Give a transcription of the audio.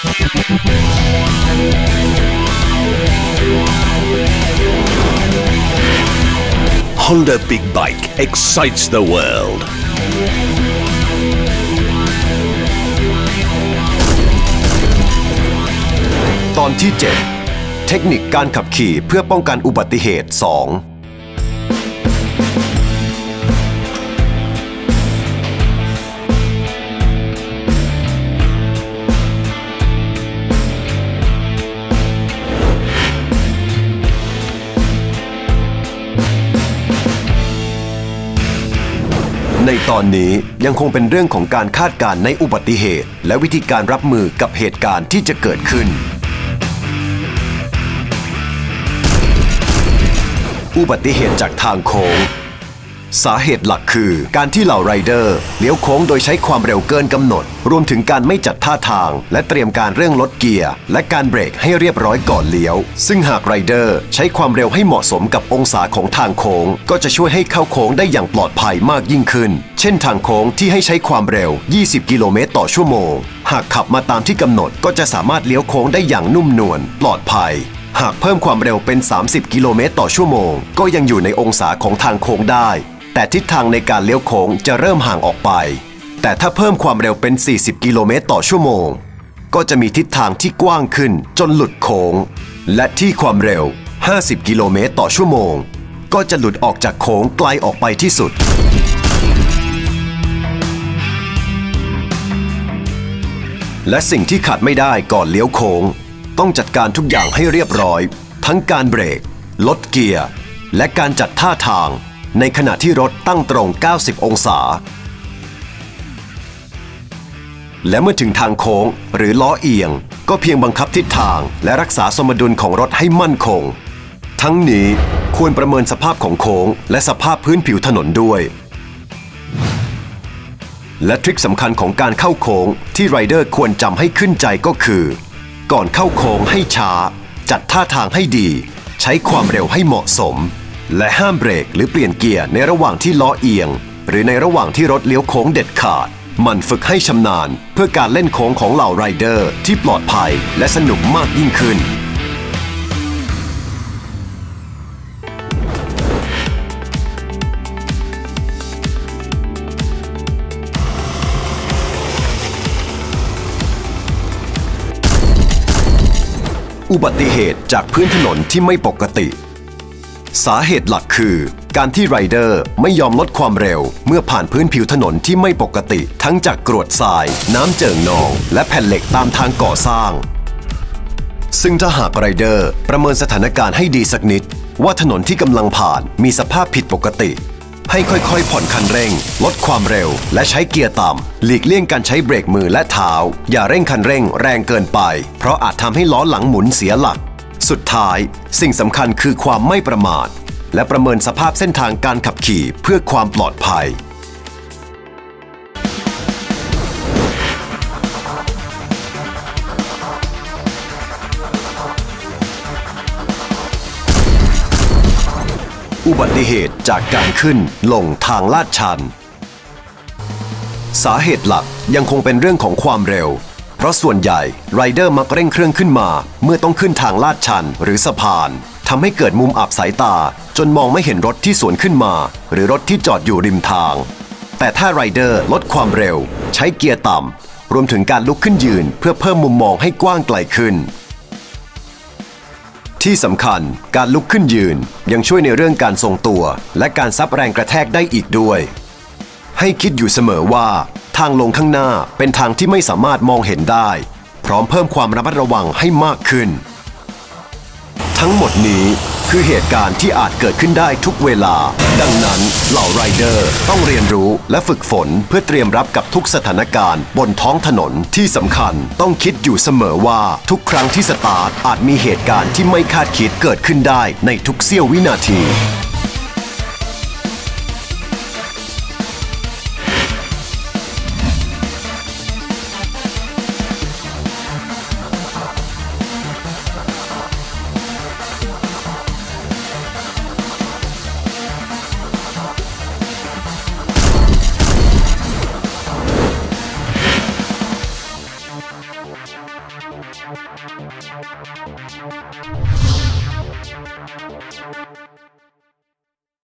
Honda Big Bike excites the world. ตอนที่ 7 เทคนิคการขับขี่เพื่อป้องกันอุบัติเหตุ 2 ในตอนนี้ยังคงเป็นเรื่องของการคาดการณ์ในอุบัติเหตุ และวิธีการรับมือกับเหตุการณ์ที่จะเกิดขึ้น อุบัติเหตุจากทางโค้ง สาเหตุหลักคือการที่เหล่าไรเดอร์เลี้ยวโค้งโดยใช้ความเร็วเกินกำหนด รวมถึงการไม่จัดท่าทาง และเตรียมการเรื่องลดเกียร์ และการเบรกให้เรียบร้อยก่อนเลี้ยว ซึ่งหากไรเดอร์ใช้ความเร็วให้เหมาะสมกับองศาของทางโค้ง ก็จะช่วยให้เข้าโค้งได้อย่างปลอดภัยมากยิ่งขึ้น เช่นทางโค้งที่ให้ใช้ความเร็ว 20 กิโลเมตรต่อชั่วโมง หากขับมาตามที่กำหนดก็จะสามารถเลี้ยวโค้งได้อย่างนุ่มนวลปลอดภัยหากเพิ่มความเร็วเป็น 30 กิโลเมตรต่อชั่วโมง ก็ยังอยู่ในองศาของทางโค้งได้ แต่ทิศทางในการเลี้ยวโค้งจะเริ่มห่างออกไป แต่ถ้าเพิ่มความเร็วเป็น 40 กิโลเมตรต่อชั่วโมง ก็จะมีทิศทางที่กว้างขึ้นจนหลุดโค้ง และที่ความเร็ว 50 กิโลเมตรต่อชั่วโมง ก็จะหลุดออกจากโค้งไกลออกไปที่สุด และสิ่งที่ขาดไม่ได้ก่อนเลี้ยวโค้ง ต้องจัดการทุกอย่างให้เรียบร้อย ทั้งการเบรก ลดเกียร์ และการจัดท่าทาง ในขณะที่รถตั้งตรง 90 องศา และเมื่อถึงทางโค้งหรือล้อเอียง ก็เพียงบังคับทิศทางและรักษาสมดุลของรถให้มั่นคง ทั้งนี้ควรประเมินสภาพของโค้ง และสภาพพื้นผิวถนนด้วย และทริคสำคัญของการเข้าโค้งที่ไรเดอร์ควรจำให้ขึ้นใจก็คือ ก่อนเข้าโค้งให้ช้า จัดท่าทางให้ดี ใช้ความเร็วให้เหมาะสม และห้ามเบรกหรือเปลี่ยนเกียร์ในระหว่างที่ล้อเอียง หรือในระหว่างที่รถเลี้ยวโค้งเด็ดขาด มันฝึกให้ชำนาญ เพื่อการเล่นโค้งของเหล่าไรเดอร์ ที่ปลอดภัยและสนุกมากยิ่งขึ้น อุบัติเหตุจากพื้นถนนที่ไม่ปกติ สาเหตุหลักคือ การที่ไรเดอร์ไม่ยอมลดความเร็ว เมื่อผ่านพื้นผิวถนนที่ไม่ปกติ ทั้งจากกรวดทราย น้ำเจิ่งนอง และแผ่นเหล็กตามทางก่อสร้าง ซึ่งถ้าหากไรเดอร์ประเมินสถานการณ์ให้ดีสักนิด ว่าถนนที่กำลังผ่านมีสภาพผิดปกติ ให้ค่อยๆ ผ่อนคันเร่ง ลดความเร็ว และใช้เกียร์ต่ำหลีกเลี่ยงการใช้เบรกมือและเท้า อย่าเร่งคันเร่งแรงเกินไป เพราะอาจทำให้ล้อหลังหมุนเสียหลัก สุดท้าย สิ่งสำคัญคือความไม่ประมาท และประเมินสภาพเส้นทางการขับขี่เพื่อความปลอดภัย อุบัติเหตุจากการขึ้นลงทางลาดชัน สาเหตุหลักยังคงเป็นเรื่องของความเร็ว เพราะส่วนใหญ่ไรเดอร์มักเร่งเครื่องขึ้นมา เมื่อต้องขึ้นทางลาดชันหรือสะพานทำให้เกิดมุมอับสายตา จนมองไม่เห็นรถที่สวนขึ้นมา หรือรถที่จอดอยู่ริมทาง แต่ถ้าไรเดอร์ลดความเร็ว ใช้เกียร์ต่ำรวมถึงการลุกขึ้นยืน เพื่อเพิ่มมุมมองให้กว้างไกลขึ้น ที่สำคัญการลุกขึ้นยืนยังช่วยในเรื่องการทรงตัว และการซับแรงกระแทกได้อีกด้วย ให้คิดอยู่เสมอว่า ทางลงข้างหน้าเป็นทางที่ไม่สามารถมองเห็นได้ พร้อมเพิ่มความระมัดระวังให้มากขึ้น ทั้งหมดนี้คือเหตุการณ์ที่อาจเกิดขึ้นได้ทุกเวลา ดังนั้นเหล่าไรเดอร์ต้องเรียนรู้และฝึกฝนเพื่อเตรียมรับกับทุกสถานการณ์บนท้องถนนที่สำคัญ ต้องคิดอยู่เสมอว่าทุกครั้งที่สตาร์ทอาจมีเหตุการณ์ที่ไม่คาดคิดเกิดขึ้นได้ในทุกเสี้ยววินาที